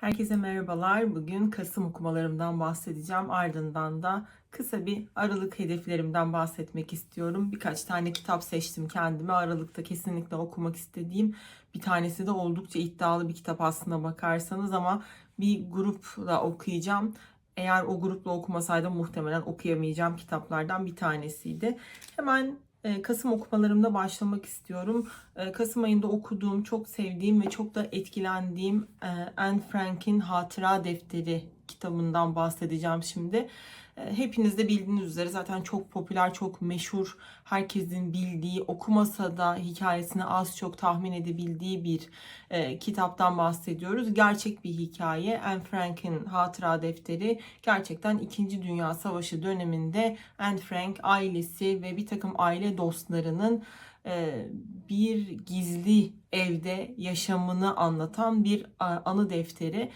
Herkese merhabalar. Bugün Kasım okumalarımdan bahsedeceğim. Ardından da kısa bir Aralık hedeflerimden bahsetmek istiyorum. Birkaç tane kitap seçtim kendime. Aralıkta kesinlikle okumak istediğim bir tanesi de oldukça iddialı bir kitap aslına bakarsanız ama bir grupla okuyacağım. Eğer o grupla okumasaydım muhtemelen okuyamayacağım kitaplardan bir tanesiydi. Hemen Kasım okumalarımda başlamak istiyorum. Kasım ayında okuduğum, çok sevdiğim ve çok da etkilendiğim Anne Frank'in Hatıra Defteri kitabından bahsedeceğim şimdi. E, Hepiniz de bildiğiniz üzere zaten çok popüler, çok meşhur, herkesin bildiği, okumasa da hikayesini az çok tahmin edebildiği bir e, kitaptan bahsediyoruz. Gerçek bir hikaye. Anne Frank'in Hatıra Defteri gerçekten 2. Dünya Savaşı döneminde Anne Frank ailesi ve bir takım aile dostlarının e, bir gizli evde yaşamını anlatan bir anı defteri.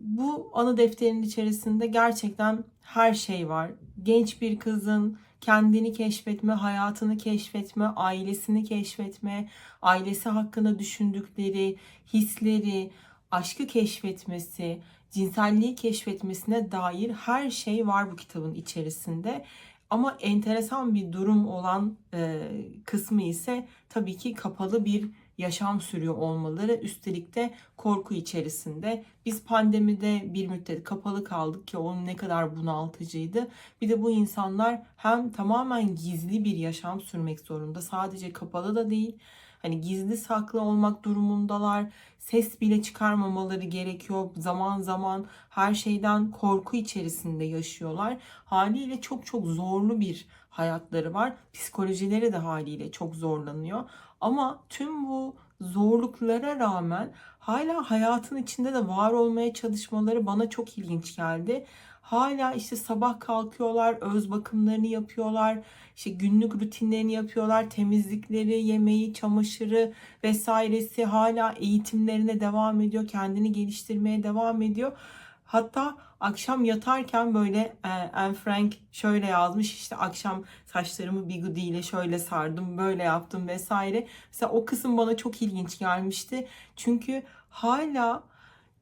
Bu anı defterinin içerisinde gerçekten her şey var. Genç bir kızın kendini keşfetme, hayatını keşfetme, ailesini keşfetme, ailesi hakkında düşündükleri, hisleri, aşkı keşfetmesi, cinselliği keşfetmesine dair her şey var bu kitabın içerisinde. Ama enteresan bir durum olan e, kısmı ise tabii ki kapalı bir yaşam sürüyor olmaları. Üstelik de korku içerisinde. Biz pandemide bir müddet kapalı kaldık ki onun ne kadar bunaltıcıydı. Bir de bu insanlar hem tamamen gizli bir yaşam sürmek zorunda. Sadece kapalı da değil. Hani gizli saklı olmak durumundalar. Ses bile çıkarmamaları gerekiyor. Zaman zaman her şeyden korku içerisinde yaşıyorlar. Haliyle çok çok zorlu bir hayatları var. Psikolojileri de haliyle çok zorlanıyor. Ama tüm bu zorluklara rağmen hala hayatın içinde de var olmaya çalışmaları bana çok ilginç geldi. Hala işte sabah kalkıyorlar, öz bakımlarını yapıyorlar, işte günlük rutinlerini yapıyorlar, temizlikleri, yemeği, çamaşırı vesairesi hala eğitimlerine devam ediyor, kendini geliştirmeye devam ediyor. Hatta akşam yatarken böyle e, Anne Frank şöyle yazmış işte akşam saçlarımı bigudi ile şöyle sardım böyle yaptım vesaire. Mesela o kısım bana çok ilginç gelmişti. Çünkü hala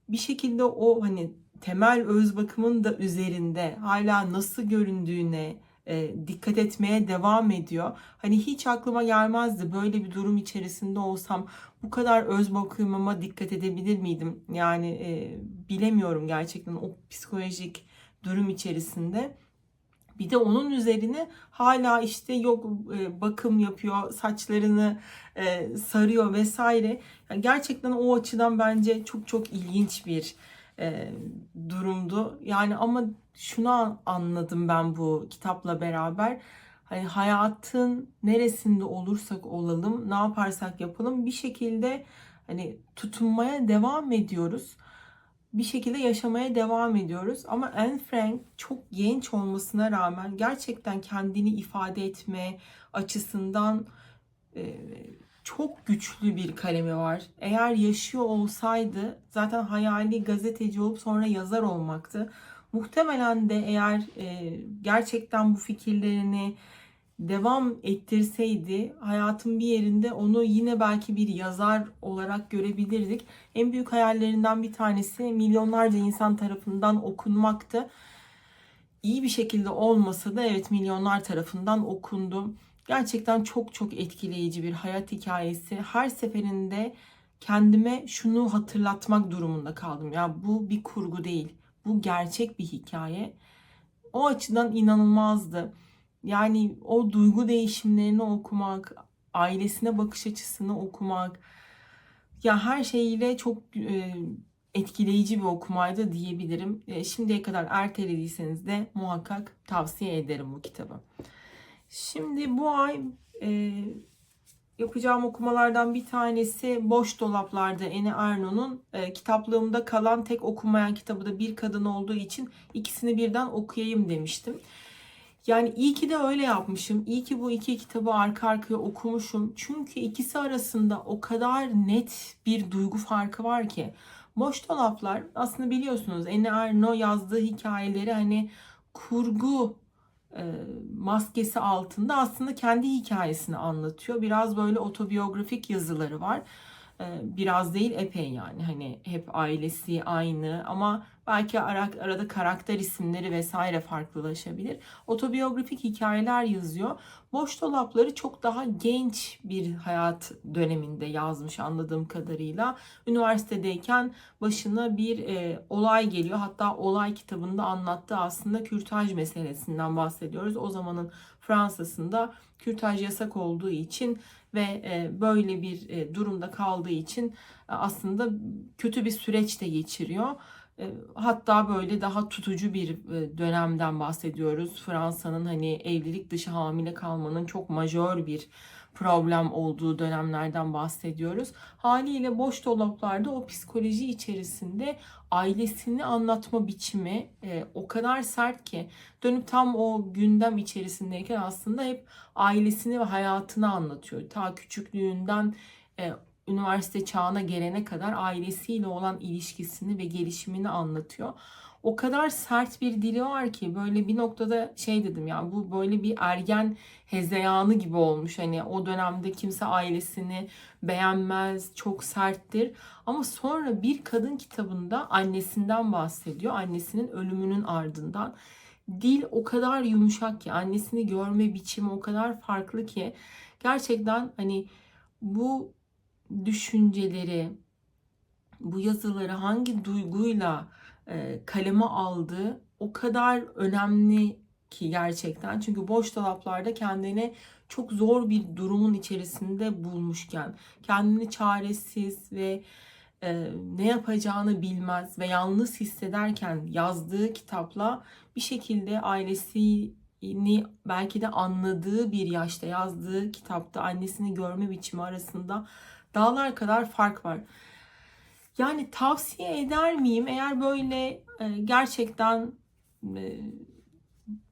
bir şekilde o hani temel öz bakımın da üzerinde hala nasıl göründüğüne e, dikkat etmeye devam ediyor. Hani hiç aklıma gelmezdi böyle bir durum içerisinde olsam bu kadar öz bakımıma dikkat edebilir miydim? Yani e, bilemiyorum gerçekten o psikolojik durum içerisinde. Bir de onun üzerine hala işte yok e, bakım yapıyor, saçlarını e, sarıyor vesaire. Yani gerçekten o açıdan bence çok çok ilginç bir e, durumdu. Yani ama şunu anladım ben bu kitapla beraber. Hani hayatın neresinde olursak olalım, ne yaparsak yapalım bir şekilde hani tutunmaya devam ediyoruz. Bir şekilde yaşamaya devam ediyoruz. Ama Anne Frank çok genç olmasına rağmen gerçekten kendini ifade etme açısından e, çok güçlü bir kalemi var. Eğer yaşıyor olsaydı zaten hayali gazeteci olup sonra yazar olmaktı. Muhtemelen de eğer e, gerçekten bu fikirlerini devam ettirseydi hayatın bir yerinde onu yine belki bir yazar olarak görebilirdik. En büyük hayallerinden bir tanesi milyonlarca insan tarafından okunmaktı. İyi bir şekilde olmasa da evet milyonlar tarafından okundu. Gerçekten çok çok etkileyici bir hayat hikayesi. Her seferinde kendime şunu hatırlatmak durumunda kaldım. Ya bu bir kurgu değil. Bu gerçek bir hikaye. O açıdan inanılmazdı. Yani o duygu değişimlerini okumak, ailesine bakış açısını okumak ya her şeyiyle çok e, etkileyici bir okumaydı diyebilirim. E, şimdiye kadar ertelediyseniz de muhakkak tavsiye ederim bu kitabı. Şimdi bu ay e, yapacağım okumalardan bir tanesi Boş Dolaplarda Ene Arno'nun e, kitaplığımda kalan tek okumayan kitabı da Bir Kadın olduğu için ikisini birden okuyayım demiştim. Yani iyi ki de öyle yapmışım. İyi ki bu iki kitabı arka arkaya okumuşum. Çünkü ikisi arasında o kadar net bir duygu farkı var ki. Boş Dolaplar aslında biliyorsunuz Ene Arno yazdığı hikayeleri hani kurgu maskesi altında aslında kendi hikayesini anlatıyor. Biraz böyle otobiyografik yazıları var. E, biraz değil epey yani hani hep ailesi aynı ama belki ara, arada karakter isimleri vesaire farklılaşabilir. Otobiyografik hikayeler yazıyor. Boş dolapları çok daha genç bir hayat döneminde yazmış anladığım kadarıyla. Üniversitedeyken başına bir e, olay geliyor. Hatta olay kitabında anlattığı aslında kürtaj meselesinden bahsediyoruz. O zamanın Fransa'sında kürtaj yasak olduğu için ve e, böyle bir e, durumda kaldığı için e, aslında kötü bir süreç de geçiriyor. Hatta böyle daha tutucu bir dönemden bahsediyoruz. Fransa'nın hani evlilik dışı hamile kalmanın çok majör bir problem olduğu dönemlerden bahsediyoruz. Haliyle boş dolaplarda o psikoloji içerisinde ailesini anlatma biçimi e, o kadar sert ki dönüp tam o gündem içerisindeyken aslında hep ailesini ve hayatını anlatıyor. Ta küçüklüğünden e, üniversite çağına gelene kadar ailesiyle olan ilişkisini ve gelişimini anlatıyor o kadar sert bir dili var ki böyle bir noktada şey dedim ya bu böyle bir ergen hezeyanı gibi olmuş. Hani o dönemde kimse ailesini beğenmez, çok serttir. Ama sonra bir kadın kitabında annesinden bahsediyor. Annesinin ölümünün ardından. Dil o kadar yumuşak ki, annesini görme biçimi o kadar farklı ki gerçekten hani bu düşünceleri, bu yazıları hangi duyguyla kaleme aldığı o kadar önemli ki gerçekten. Çünkü boş dolaplarda kendini çok zor bir durumun içerisinde bulmuşken, kendini çaresiz ve e, ne yapacağını bilmez ve yalnız hissederken yazdığı kitapla bir şekilde ailesini belki de anladığı bir yaşta yazdığı kitapta annesini görme biçimi arasında dağlar kadar fark var. Yani tavsiye eder miyim? Eğer böyle e, gerçekten e,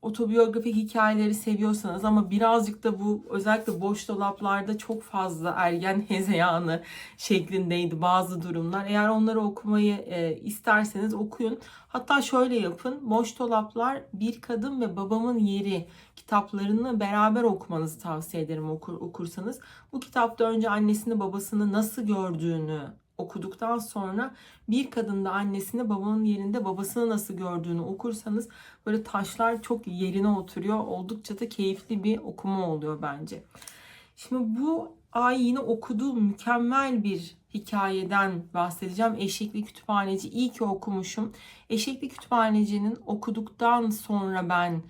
otobiyografik hikayeleri seviyorsanız ama birazcık da bu özellikle boş dolaplarda çok fazla ergen hezeyanı şeklindeydi bazı durumlar. Eğer onları okumayı e, isterseniz okuyun. Hatta şöyle yapın. Boş dolaplar Bir Kadın ve Babamın Yeri kitaplarını beraber okumanızı tavsiye ederim okur, okursanız. Bu kitapta önce annesini babasını nasıl gördüğünü okuduktan sonra bir kadın da annesini babanın yerinde babasını nasıl gördüğünü okursanız böyle taşlar çok yerine oturuyor. Oldukça da keyifli bir okuma oluyor bence. Şimdi bu ay yine okuduğum mükemmel bir hikayeden bahsedeceğim. Eşekli Kütüphaneci iyi ki okumuşum. Eşekli Kütüphaneci'nin okuduktan sonra ben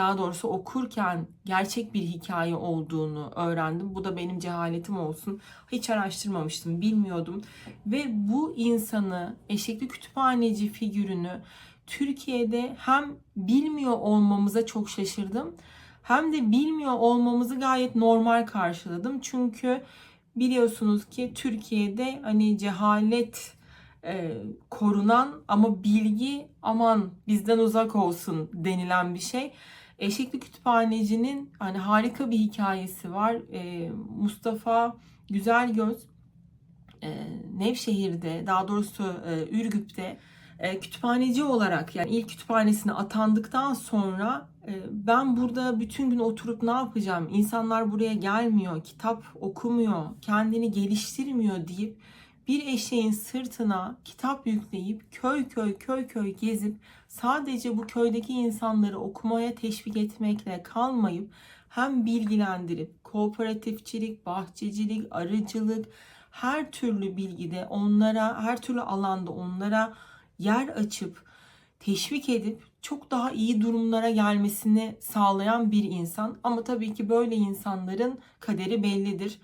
daha doğrusu okurken gerçek bir hikaye olduğunu öğrendim. Bu da benim cehaletim olsun. Hiç araştırmamıştım, bilmiyordum. Ve bu insanı, eşekli kütüphaneci figürünü Türkiye'de hem bilmiyor olmamıza çok şaşırdım. Hem de bilmiyor olmamızı gayet normal karşıladım. Çünkü biliyorsunuz ki Türkiye'de hani cehalet e, korunan ama bilgi aman bizden uzak olsun denilen bir şey. Eşekli Kütüphaneci'nin hani harika bir hikayesi var. E, Mustafa Güzelgöz e, Nevşehir'de daha doğrusu e, Ürgüp'te e, kütüphaneci olarak yani ilk kütüphanesine atandıktan sonra e, ben burada bütün gün oturup ne yapacağım? İnsanlar buraya gelmiyor, kitap okumuyor, kendini geliştirmiyor deyip bir eşeğin sırtına kitap yükleyip köy köy köy köy gezip sadece bu köydeki insanları okumaya teşvik etmekle kalmayıp hem bilgilendirip kooperatifçilik, bahçecilik, arıcılık her türlü bilgide onlara her türlü alanda onlara yer açıp teşvik edip çok daha iyi durumlara gelmesini sağlayan bir insan. Ama tabii ki böyle insanların kaderi bellidir.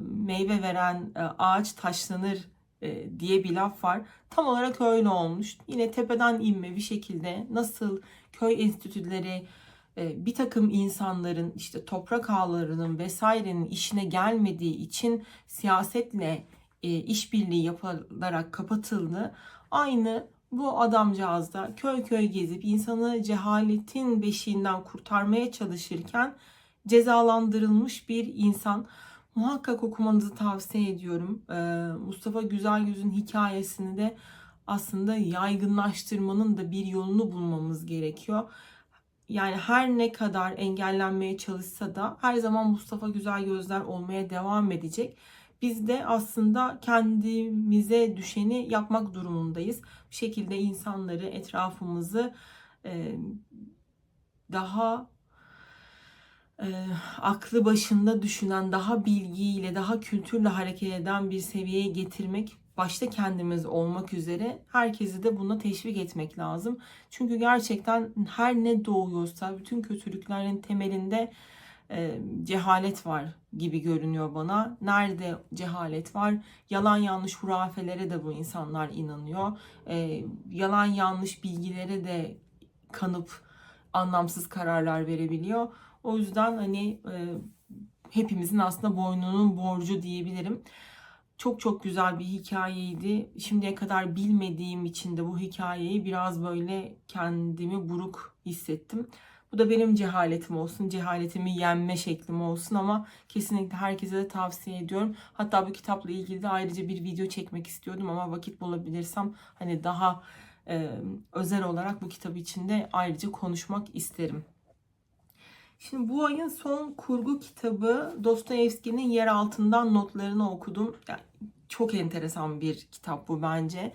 Meyve veren ağaç taşlanır e, diye bir laf var. Tam olarak öyle olmuş. Yine tepeden inme bir şekilde nasıl köy enstitüleri bir takım insanların işte toprak ağlarının vesairenin işine gelmediği için siyasetle işbirliği yapılarak kapatıldı. Aynı bu adamcağız da köy köy gezip insanı cehaletin beşiğinden kurtarmaya çalışırken cezalandırılmış bir insan. Muhakkak okumanızı tavsiye ediyorum. Ee, Mustafa Güzelgöz'ün hikayesini de aslında yaygınlaştırmanın da bir yolunu bulmamız gerekiyor. Yani her ne kadar engellenmeye çalışsa da her zaman Mustafa Güzelgözler olmaya devam edecek. biz de aslında kendimize düşeni yapmak durumundayız. Bir şekilde insanları, etrafımızı e, daha e, aklı başında düşünen, daha bilgiyle, daha kültürle hareket eden bir seviyeye getirmek başta kendimiz olmak üzere herkesi de buna teşvik etmek lazım. Çünkü gerçekten her ne doğuyorsa bütün kötülüklerin temelinde e, cehalet var gibi görünüyor bana. Nerede cehalet var? Yalan yanlış hurafelere de bu insanlar inanıyor. E, yalan yanlış bilgilere de kanıp anlamsız kararlar verebiliyor. O yüzden hani e, hepimizin aslında boynunun borcu diyebilirim. Çok çok güzel bir hikayeydi. Şimdiye kadar bilmediğim için de bu hikayeyi biraz böyle kendimi buruk hissettim. Bu da benim cehaletim olsun, cehaletimi yenme şeklim olsun ama kesinlikle herkese de tavsiye ediyorum. Hatta bu kitapla ilgili de ayrıca bir video çekmek istiyordum ama vakit bulabilirsem hani daha e, özel olarak bu kitap içinde ayrıca konuşmak isterim. Şimdi bu ayın son kurgu kitabı Dostoyevski'nin Yer Altından Notlarını okudum. Yani çok enteresan bir kitap bu bence.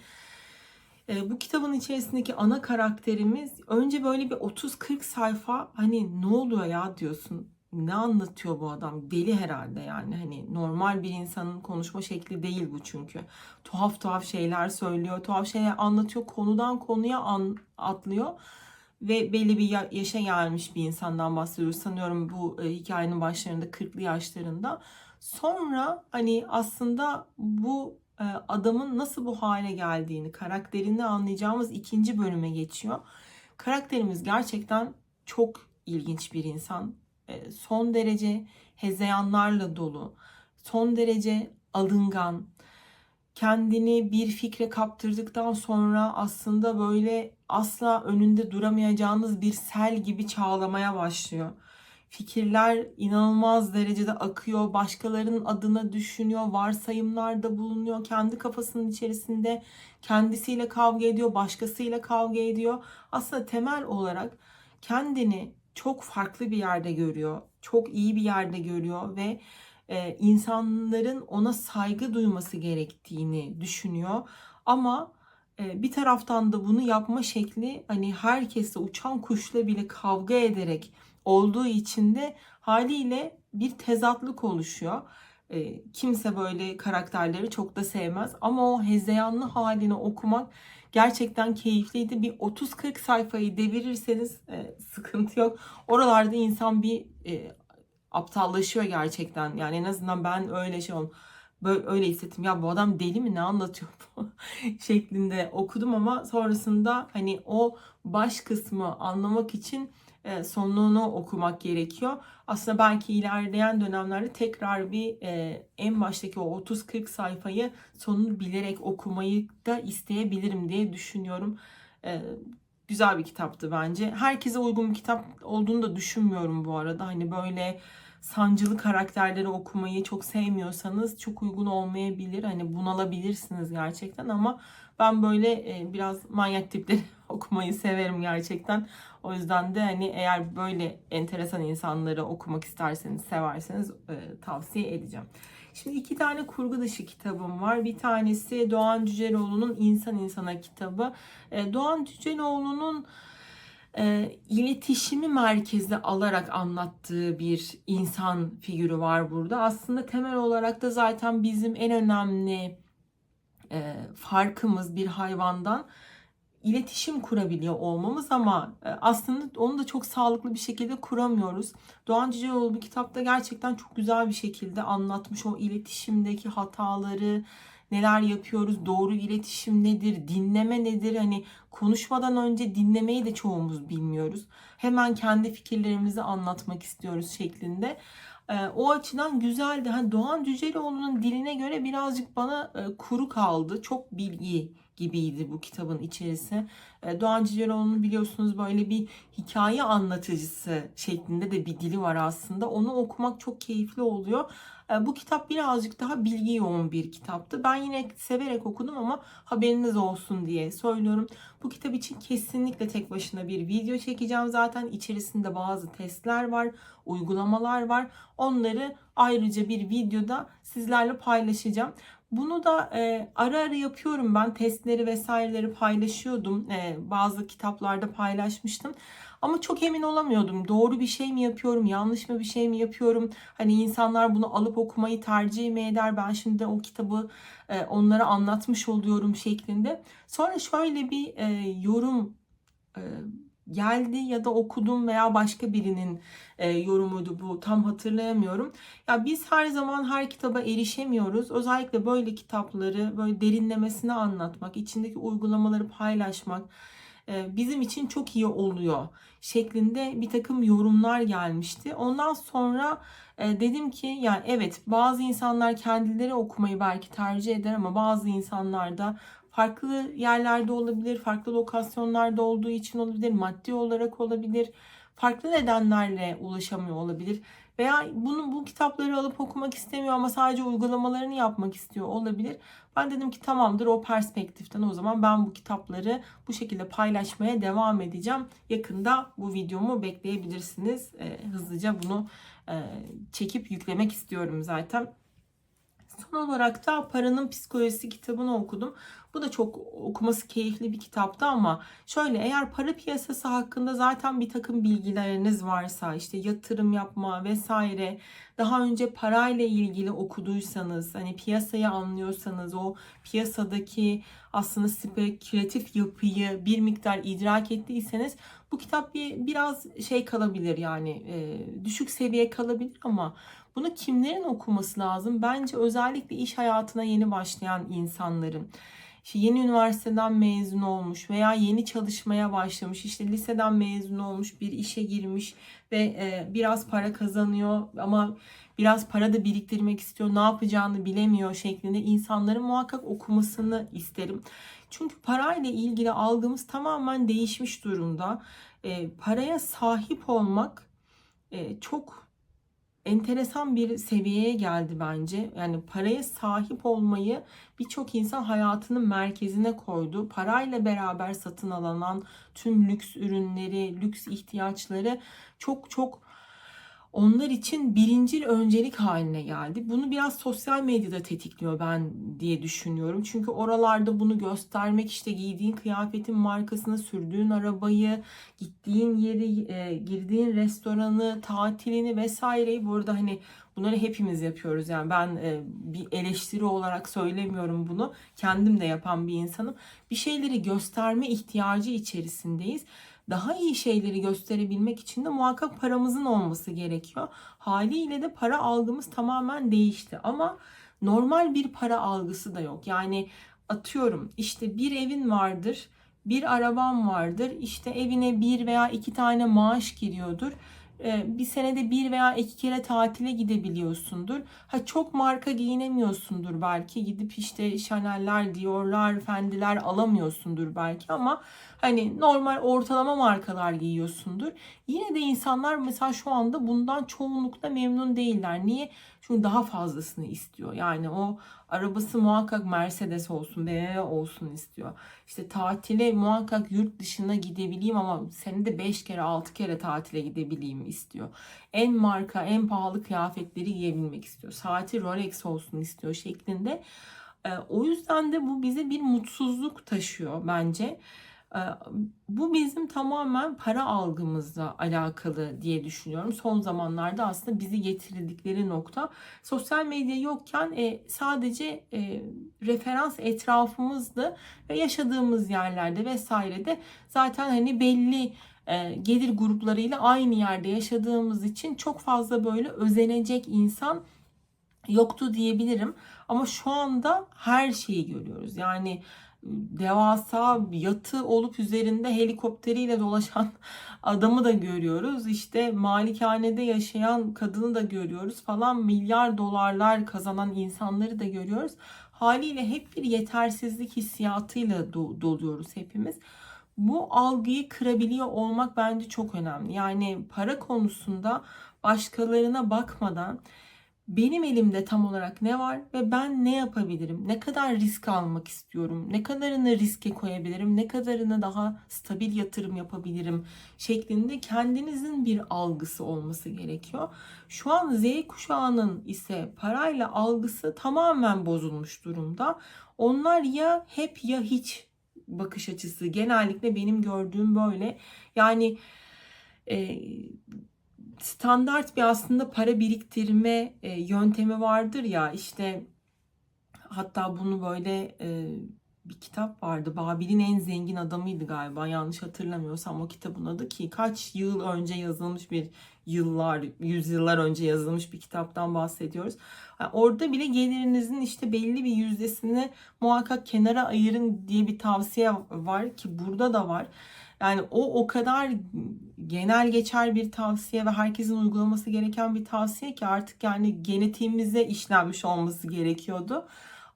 E, bu kitabın içerisindeki ana karakterimiz önce böyle bir 30-40 sayfa hani ne oluyor ya diyorsun. Ne anlatıyor bu adam? Deli herhalde yani. Hani normal bir insanın konuşma şekli değil bu çünkü. Tuhaf tuhaf şeyler söylüyor, tuhaf şeyler anlatıyor. Konudan konuya an, atlıyor ve belli bir yaşa gelmiş bir insandan bahsediyoruz. Sanıyorum bu e, hikayenin başlarında 40'lı yaşlarında. Sonra hani aslında bu e, adamın nasıl bu hale geldiğini, karakterini anlayacağımız ikinci bölüme geçiyor. Karakterimiz gerçekten çok ilginç bir insan. E, son derece hezeyanlarla dolu, son derece alıngan, kendini bir fikre kaptırdıktan sonra aslında böyle asla önünde duramayacağınız bir sel gibi çağlamaya başlıyor. Fikirler inanılmaz derecede akıyor, başkalarının adına düşünüyor, varsayımlarda bulunuyor, kendi kafasının içerisinde kendisiyle kavga ediyor, başkasıyla kavga ediyor. Aslında temel olarak kendini çok farklı bir yerde görüyor, çok iyi bir yerde görüyor ve e, insanların ona saygı duyması gerektiğini düşünüyor. Ama e, bir taraftan da bunu yapma şekli hani herkesle uçan kuşla bile kavga ederek olduğu için de haliyle bir tezatlık oluşuyor. E, kimse böyle karakterleri çok da sevmez ama o hezeyanlı halini okumak gerçekten keyifliydi. Bir 30-40 sayfayı devirirseniz e, sıkıntı yok. Oralarda insan bir e, aptallaşıyor gerçekten. Yani en azından ben öyle şey oldum. Böyle öyle hissettim. Ya bu adam deli mi ne anlatıyor bu şeklinde okudum ama sonrasında hani o baş kısmı anlamak için e, sonunu okumak gerekiyor. Aslında belki ilerleyen dönemlerde tekrar bir e, en baştaki o 30-40 sayfayı sonunu bilerek okumayı da isteyebilirim diye düşünüyorum. E, güzel bir kitaptı bence. Herkese uygun bir kitap olduğunu da düşünmüyorum bu arada. Hani böyle sancılı karakterleri okumayı çok sevmiyorsanız çok uygun olmayabilir. Hani bunalabilirsiniz gerçekten ama ben böyle e, biraz manyak tipleri okumayı severim gerçekten. O yüzden de hani eğer böyle enteresan insanları okumak isterseniz, severseniz e, tavsiye edeceğim. Şimdi iki tane kurgu dışı kitabım var. Bir tanesi Doğan Cüceloğlu'nun İnsan İnsana kitabı. E, Doğan Cüceloğlu'nun e, iletişimi merkeze alarak anlattığı bir insan figürü var burada. Aslında temel olarak da zaten bizim en önemli e, farkımız bir hayvandan iletişim kurabiliyor olmamız ama e, aslında onu da çok sağlıklı bir şekilde kuramıyoruz. Doğan Cüceloğlu bu kitapta gerçekten çok güzel bir şekilde anlatmış o iletişimdeki hataları, neler yapıyoruz, doğru iletişim nedir, dinleme nedir? Hani konuşmadan önce dinlemeyi de çoğumuz bilmiyoruz. Hemen kendi fikirlerimizi anlatmak istiyoruz şeklinde. E, o açıdan güzeldi. Hani Doğan Cüceloğlu'nun diline göre birazcık bana e, kuru kaldı. Çok bilgi gibiydi bu kitabın içerisi. E, Doğan Cüceloğlu'nun biliyorsunuz böyle bir hikaye anlatıcısı şeklinde de bir dili var aslında. Onu okumak çok keyifli oluyor. E, bu kitap birazcık daha bilgi yoğun bir kitaptı. Ben yine severek okudum ama haberiniz olsun diye söylüyorum. Bu kitap için kesinlikle tek başına bir video çekeceğim. Zaten içerisinde bazı testler var, uygulamalar var. Onları ayrıca bir videoda sizlerle paylaşacağım. Bunu da e, ara ara yapıyorum ben. Testleri vesaireleri paylaşıyordum. E, bazı kitaplarda paylaşmıştım. Ama çok emin olamıyordum. Doğru bir şey mi yapıyorum, yanlış mı bir şey mi yapıyorum? Hani insanlar bunu alıp okumayı tercih mi eder? Ben şimdi o kitabı e, onlara anlatmış oluyorum şeklinde. Sonra şöyle bir e, yorum e, geldi ya da okudum veya başka birinin e, yorumuydu bu tam hatırlayamıyorum. Ya biz her zaman her kitaba erişemiyoruz. Özellikle böyle kitapları böyle derinlemesine anlatmak, içindeki uygulamaları paylaşmak e, bizim için çok iyi oluyor şeklinde bir takım yorumlar gelmişti. Ondan sonra e, dedim ki yani evet bazı insanlar kendileri okumayı belki tercih eder ama bazı insanlar da farklı yerlerde olabilir, farklı lokasyonlarda olduğu için olabilir, maddi olarak olabilir, farklı nedenlerle ulaşamıyor olabilir. Veya bunu bu kitapları alıp okumak istemiyor ama sadece uygulamalarını yapmak istiyor olabilir. Ben dedim ki tamamdır o perspektiften o zaman ben bu kitapları bu şekilde paylaşmaya devam edeceğim. Yakında bu videomu bekleyebilirsiniz. E, hızlıca bunu e, çekip yüklemek istiyorum zaten. Son olarak da Paranın Psikolojisi kitabını okudum. Bu da çok okuması keyifli bir kitaptı ama şöyle eğer para piyasası hakkında zaten bir takım bilgileriniz varsa işte yatırım yapma vesaire daha önce parayla ilgili okuduysanız hani piyasayı anlıyorsanız o piyasadaki aslında spekülatif yapıyı bir miktar idrak ettiyseniz bu kitap bir biraz şey kalabilir yani e, düşük seviye kalabilir ama bunu kimlerin okuması lazım? Bence özellikle iş hayatına yeni başlayan insanların işte yeni üniversiteden mezun olmuş veya yeni çalışmaya başlamış, işte liseden mezun olmuş, bir işe girmiş ve e, biraz para kazanıyor ama biraz para da biriktirmek istiyor, ne yapacağını bilemiyor şeklinde insanların muhakkak okumasını isterim. Çünkü parayla ilgili algımız tamamen değişmiş durumda. E, paraya sahip olmak e, çok enteresan bir seviyeye geldi bence. Yani paraya sahip olmayı birçok insan hayatının merkezine koydu. Parayla beraber satın alınan tüm lüks ürünleri, lüks ihtiyaçları çok çok onlar için birincil öncelik haline geldi. Bunu biraz sosyal medyada tetikliyor ben diye düşünüyorum. Çünkü oralarda bunu göstermek işte giydiğin kıyafetin markasını, sürdüğün arabayı, gittiğin yeri, e, girdiğin restoranı, tatilini vesaireyi bu arada hani bunları hepimiz yapıyoruz. Yani ben e, bir eleştiri olarak söylemiyorum bunu. Kendim de yapan bir insanım. Bir şeyleri gösterme ihtiyacı içerisindeyiz daha iyi şeyleri gösterebilmek için de muhakkak paramızın olması gerekiyor. Haliyle de para algımız tamamen değişti ama normal bir para algısı da yok. Yani atıyorum işte bir evin vardır, bir araban vardır, işte evine bir veya iki tane maaş giriyordur bir senede bir veya iki kere tatile gidebiliyorsundur. Ha çok marka giyinemiyorsundur belki. Gidip işte Chanel'ler, Dior'lar, Fendi'ler alamıyorsundur belki ama hani normal ortalama markalar giyiyorsundur. Yine de insanlar mesela şu anda bundan çoğunlukla memnun değiller. Niye? Çünkü daha fazlasını istiyor. Yani o arabası muhakkak Mercedes olsun, BMW olsun istiyor. İşte tatile muhakkak yurt dışına gidebileyim ama senede 5 kere 6 kere tatile gidebileyim istiyor. En marka, en pahalı kıyafetleri giyebilmek istiyor. Saati Rolex olsun istiyor şeklinde. O yüzden de bu bize bir mutsuzluk taşıyor bence. Bu bizim tamamen para algımızla alakalı diye düşünüyorum. Son zamanlarda aslında bizi getirildikleri nokta sosyal medya yokken sadece referans etrafımızdı ve yaşadığımız yerlerde vesairede zaten hani belli gelir gruplarıyla aynı yerde yaşadığımız için çok fazla böyle özenecek insan yoktu diyebilirim. Ama şu anda her şeyi görüyoruz. Yani devasa yatı olup üzerinde helikopteriyle dolaşan adamı da görüyoruz. İşte malikanede yaşayan kadını da görüyoruz falan milyar dolarlar kazanan insanları da görüyoruz. Haliyle hep bir yetersizlik hissiyatıyla doluyoruz hepimiz. Bu algıyı kırabiliyor olmak bence çok önemli. Yani para konusunda başkalarına bakmadan benim elimde tam olarak ne var ve ben ne yapabilirim? Ne kadar risk almak istiyorum? Ne kadarını riske koyabilirim? Ne kadarını daha stabil yatırım yapabilirim? şeklinde kendinizin bir algısı olması gerekiyor. Şu an Z kuşağının ise parayla algısı tamamen bozulmuş durumda. Onlar ya hep ya hiç bakış açısı. Genellikle benim gördüğüm böyle. Yani e, standart bir aslında para biriktirme e, yöntemi vardır ya işte hatta bunu böyle e, bir kitap vardı. Babil'in en zengin adamıydı galiba. Yanlış hatırlamıyorsam o kitabın adı ki kaç yıl önce yazılmış bir yıllar, yüzyıllar önce yazılmış bir kitaptan bahsediyoruz. Yani orada bile gelirinizin işte belli bir yüzdesini muhakkak kenara ayırın diye bir tavsiye var ki burada da var. Yani o o kadar genel geçer bir tavsiye ve herkesin uygulaması gereken bir tavsiye ki artık yani genetiğimize işlenmiş olması gerekiyordu.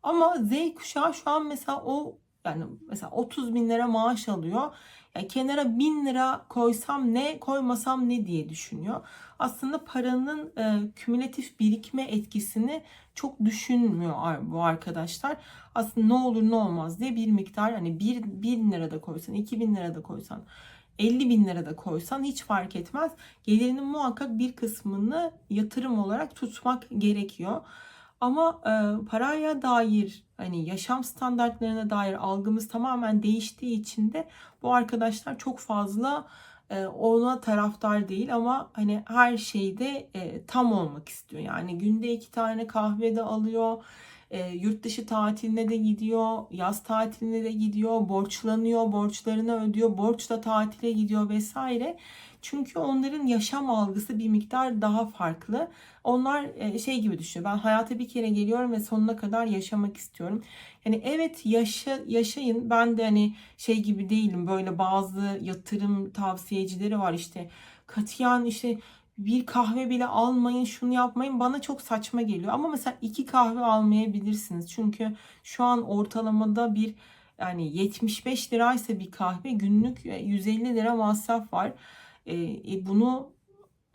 Ama Z kuşağı şu an mesela o yani mesela 30 bin lira maaş alıyor. Yani kenara bin lira koysam ne koymasam ne diye düşünüyor. Aslında paranın e, kümülatif birikme etkisini çok düşünmüyor bu arkadaşlar. Aslında ne olur ne olmaz diye bir miktar hani 1 bin lira da koysan 2 bin lira da koysan 50 bin lira da koysan hiç fark etmez. Gelirinin muhakkak bir kısmını yatırım olarak tutmak gerekiyor. Ama e, paraya dair hani yaşam standartlarına dair algımız tamamen değiştiği için de bu arkadaşlar çok fazla ona taraftar değil ama hani her şeyde e, tam olmak istiyor. Yani günde iki tane kahve de alıyor. E, yurt dışı tatiline de gidiyor, yaz tatiline de gidiyor, borçlanıyor, borçlarını ödüyor, borçla tatile gidiyor vesaire. Çünkü onların yaşam algısı bir miktar daha farklı. Onlar e, şey gibi düşünüyor. Ben hayata bir kere geliyorum ve sonuna kadar yaşamak istiyorum. Yani evet yaşa, yaşayın. Ben de hani şey gibi değilim. Böyle bazı yatırım tavsiyecileri var işte. Katiyen işte bir kahve bile almayın, şunu yapmayın bana çok saçma geliyor. Ama mesela iki kahve almayabilirsiniz. Çünkü şu an ortalamada bir yani 75 liraysa bir kahve günlük 150 e, lira masraf var. E, e, bunu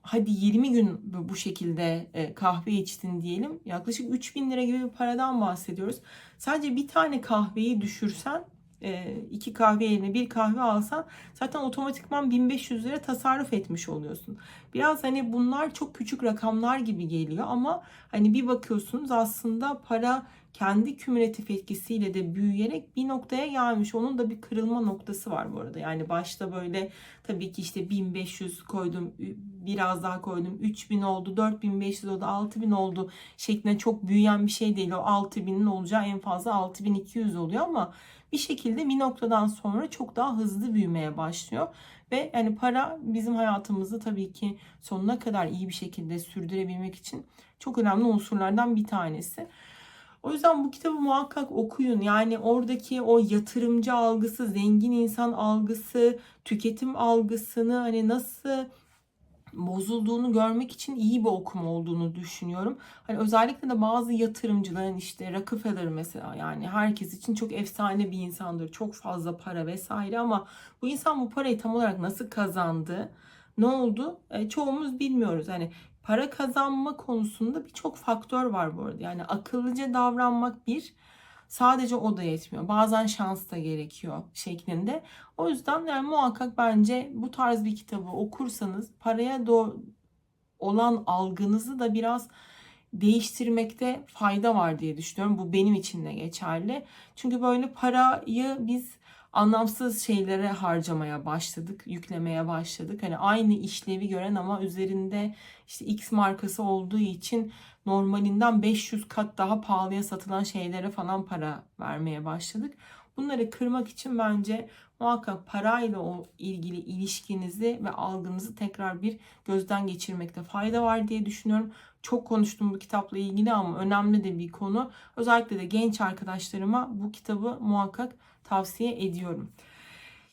hadi 20 gün bu şekilde e, kahve içtin diyelim. Yaklaşık 3000 lira gibi bir paradan bahsediyoruz. Sadece bir tane kahveyi düşürsen e, iki kahve yerine bir kahve alsan zaten otomatikman 1500 lira tasarruf etmiş oluyorsun. Biraz hani bunlar çok küçük rakamlar gibi geliyor ama hani bir bakıyorsunuz aslında para kendi kümülatif etkisiyle de büyüyerek bir noktaya gelmiş. Onun da bir kırılma noktası var bu arada. Yani başta böyle tabii ki işte 1500 koydum, biraz daha koydum, 3000 oldu, 4500 oldu, 6000 oldu şeklinde çok büyüyen bir şey değil. O 6000'in olacağı en fazla 6200 oluyor ama bir şekilde bir noktadan sonra çok daha hızlı büyümeye başlıyor. Ve yani para bizim hayatımızı tabii ki sonuna kadar iyi bir şekilde sürdürebilmek için çok önemli unsurlardan bir tanesi. O yüzden bu kitabı muhakkak okuyun. Yani oradaki o yatırımcı algısı, zengin insan algısı, tüketim algısını hani nasıl bozulduğunu görmek için iyi bir okuma olduğunu düşünüyorum. Hani özellikle de bazı yatırımcıların işte Rockefeller mesela yani herkes için çok efsane bir insandır. Çok fazla para vesaire ama bu insan bu parayı tam olarak nasıl kazandı? Ne oldu? E, çoğumuz bilmiyoruz. Hani para kazanma konusunda birçok faktör var bu arada. Yani akıllıca davranmak bir, sadece o da yetmiyor. Bazen şans da gerekiyor şeklinde. O yüzden yani muhakkak bence bu tarz bir kitabı okursanız paraya do- olan algınızı da biraz değiştirmekte fayda var diye düşünüyorum. Bu benim için de geçerli. Çünkü böyle parayı biz anlamsız şeylere harcamaya başladık, yüklemeye başladık. Hani aynı işlevi gören ama üzerinde işte X markası olduğu için normalinden 500 kat daha pahalıya satılan şeylere falan para vermeye başladık. Bunları kırmak için bence muhakkak parayla o ilgili ilişkinizi ve algınızı tekrar bir gözden geçirmekte fayda var diye düşünüyorum. Çok konuştum bu kitapla ilgili ama önemli de bir konu. Özellikle de genç arkadaşlarıma bu kitabı muhakkak tavsiye ediyorum.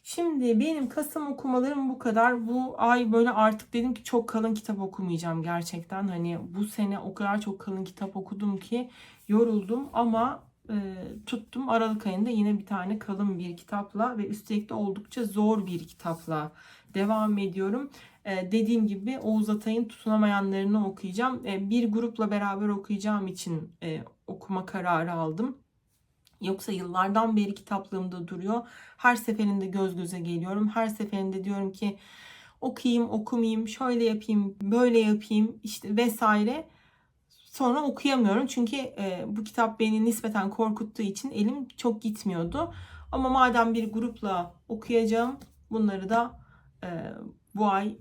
Şimdi benim Kasım okumalarım bu kadar. Bu ay böyle artık dedim ki çok kalın kitap okumayacağım gerçekten. Hani bu sene o kadar çok kalın kitap okudum ki yoruldum ama e, tuttum. Aralık ayında yine bir tane kalın bir kitapla ve üstelik de oldukça zor bir kitapla devam ediyorum. E, dediğim gibi Oğuz Atay'ın tutunamayanlarını okuyacağım. E, bir grupla beraber okuyacağım için e, okuma kararı aldım. Yoksa yıllardan beri kitaplığımda duruyor. Her seferinde göz göze geliyorum. Her seferinde diyorum ki okuyayım, okumayayım, şöyle yapayım, böyle yapayım işte vesaire. Sonra okuyamıyorum çünkü e, bu kitap beni nispeten korkuttuğu için elim çok gitmiyordu. Ama madem bir grupla okuyacağım bunları da e, bu ay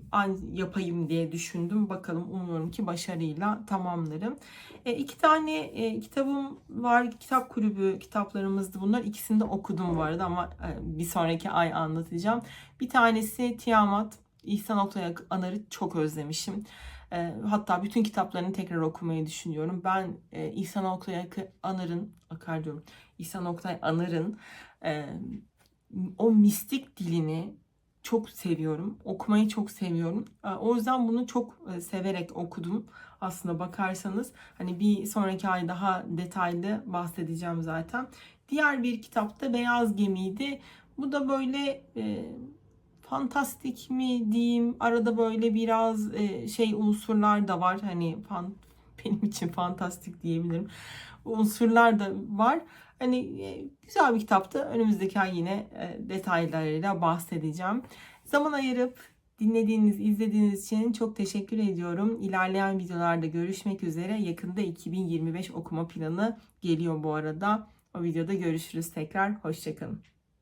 yapayım diye düşündüm. Bakalım umuyorum ki başarıyla tamamlarım. E, iki tane e, kitabım var. Kitap kulübü kitaplarımızdı bunlar. İkisini de okudum bu arada ama e, bir sonraki ay anlatacağım. Bir tanesi Tiamat. İhsan Oktay Anar'ı çok özlemişim. E, hatta bütün kitaplarını tekrar okumayı düşünüyorum. Ben e, İhsan Oktay Anar'ın, akar diyorum, İhsan Oktay Anar'ın e, o mistik dilini çok seviyorum. Okumayı çok seviyorum. O yüzden bunu çok e, severek okudum. Aslında bakarsanız hani bir sonraki ay daha detaylı bahsedeceğim zaten. Diğer bir kitapta Beyaz Gemi'ydi. Bu da böyle e, fantastik mi diyeyim arada böyle biraz e, şey unsurlar da var. Hani fan, benim için fantastik diyebilirim. Unsurlar da var. Hani e, güzel bir kitaptı. Önümüzdeki ay yine e, detaylarıyla bahsedeceğim. Zaman ayırıp dinlediğiniz, izlediğiniz için çok teşekkür ediyorum. İlerleyen videolarda görüşmek üzere. Yakında 2025 okuma planı geliyor bu arada. O videoda görüşürüz tekrar. Hoşçakalın.